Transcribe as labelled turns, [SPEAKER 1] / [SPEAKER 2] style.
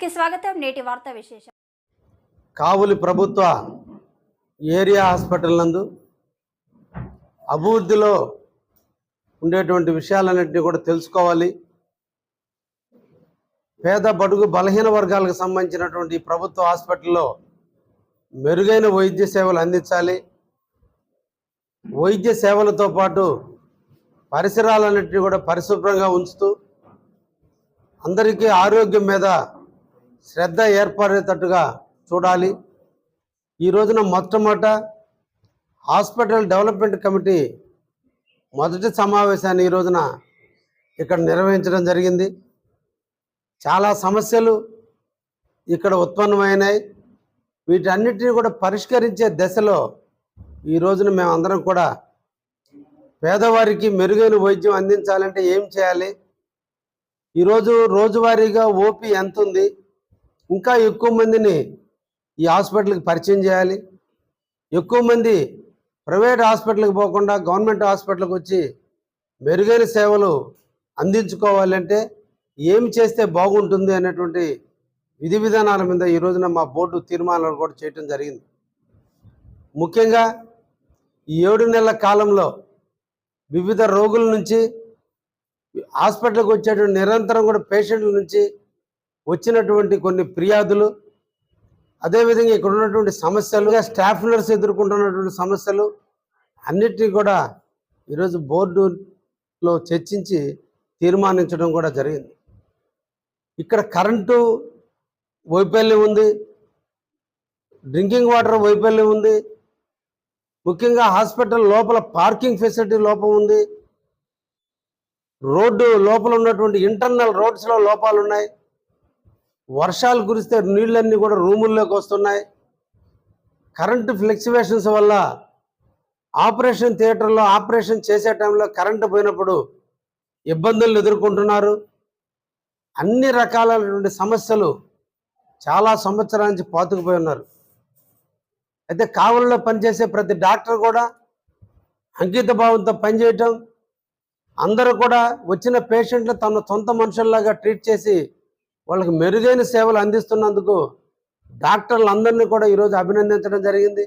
[SPEAKER 1] కి స్వాగతం. నేటి వార్తా విశేషం.
[SPEAKER 2] కావులి ప్రభుత్వ ఏరియా హాస్పిటల్ నందు అభివృద్ధిలో ఉండేటువంటి విషయాలన్నింటినీ కూడా తెలుసుకోవాలి. పేద బడుగు బలహీన వర్గాలకు సంబంధించినటువంటి ప్రభుత్వ హాస్పిటల్లో మెరుగైన వైద్య సేవలు అందించాలి. వైద్య సేవలతో పాటు పరిసరాలన్నింటినీ కూడా పరిశుభ్రంగా ఉంచుతూ అందరికీ ఆరోగ్యం మీద శ్రద్ధ ఏర్పడేటట్టుగా చూడాలి. ఈ రోజున మొట్టమొదట హాస్పిటల్ డెవలప్మెంట్ కమిటీ మొదటి సమావేశాన్ని ఈ రోజున ఇక్కడ నిర్వహించడం జరిగింది. చాలా సమస్యలు ఇక్కడ ఉత్పన్నమైనాయి. వీటన్నిటిని కూడా పరిష్కరించే దశలో ఈ రోజున మేమందరం కూడా పేదవారికి మెరుగైన వైద్యం అందించాలంటే ఏం చేయాలి? ఈరోజు రోజువారీగా ఓపీ ఎంత ఉంది ఇంకా ఎక్కువ మందిని ఈ హాస్పిటల్కి పరిచయం చేయాలి. ఎక్కువ మంది ప్రైవేట్ హాస్పిటల్కి పోకుండా గవర్నమెంట్ హాస్పిటల్కి వచ్చి మెరుగైన సేవలు అందించుకోవాలంటే ఏమి చేస్తే బాగుంటుంది అనేటువంటి విధి విధానాల మీద ఈ రోజున మా బోర్డు తీర్మానాలు కూడా చేయటం జరిగింది. ముఖ్యంగా ఈ ఏడు నెలల కాలంలో వివిధ రోగుల నుంచి హాస్పిటల్కి వచ్చేటువంటి నిరంతరం కూడా పేషెంట్ల నుంచి వచ్చినటువంటి కొన్ని ఫిర్యాదులు అదేవిధంగా ఇక్కడ ఉన్నటువంటి సమస్యలుగా స్టాఫ్ నర్స్ ఎదుర్కొంటున్నటువంటి సమస్యలు అన్నిటినీ కూడా ఈరోజు బోర్డులో చర్చించి తీర్మానించడం కూడా జరిగింది. ఇక్కడ కరెంటు వైఫల్యం ఉంది డ్రింకింగ్ వాటర్ వైఫల్యం ఉంది ముఖ్యంగా హాస్పిటల్ లోపల పార్కింగ్ ఫెసిలిటీ లోపం ఉంది రోడ్డు లోపల ఉన్నటువంటి ఇంటర్నల్ రోడ్స్లో లోపాలు ఉన్నాయి వర్షాలు కురిస్తే నీళ్ళన్నీ కూడా రూముల్లోకి వస్తున్నాయి. కరెంటు ఫ్లెక్సివేషన్స్ వల్ల ఆపరేషన్ థియేటర్లో ఆపరేషన్ చేసే టైంలో కరెంటు పోయినప్పుడు ఇబ్బందులు ఎదుర్కొంటున్నారు. అన్ని రకాలైనటువంటి సమస్యలు చాలా సంవత్సరాల నుంచి పాతుకుపోయి ఉన్నారు. అయితే కావలిలో పనిచేసే ప్రతి డాక్టర్ కూడా అంకిత భావంతో పనిచేయటం అందరూ కూడా వచ్చిన పేషెంట్లు తన సొంత మనుషుల్లాగా ట్రీట్ చేసి వాళ్ళకి మెరుగైన సేవలు అందిస్తున్నందుకు డాక్టర్లు అందరినీ కూడా ఈరోజు అభినందించడం జరిగింది.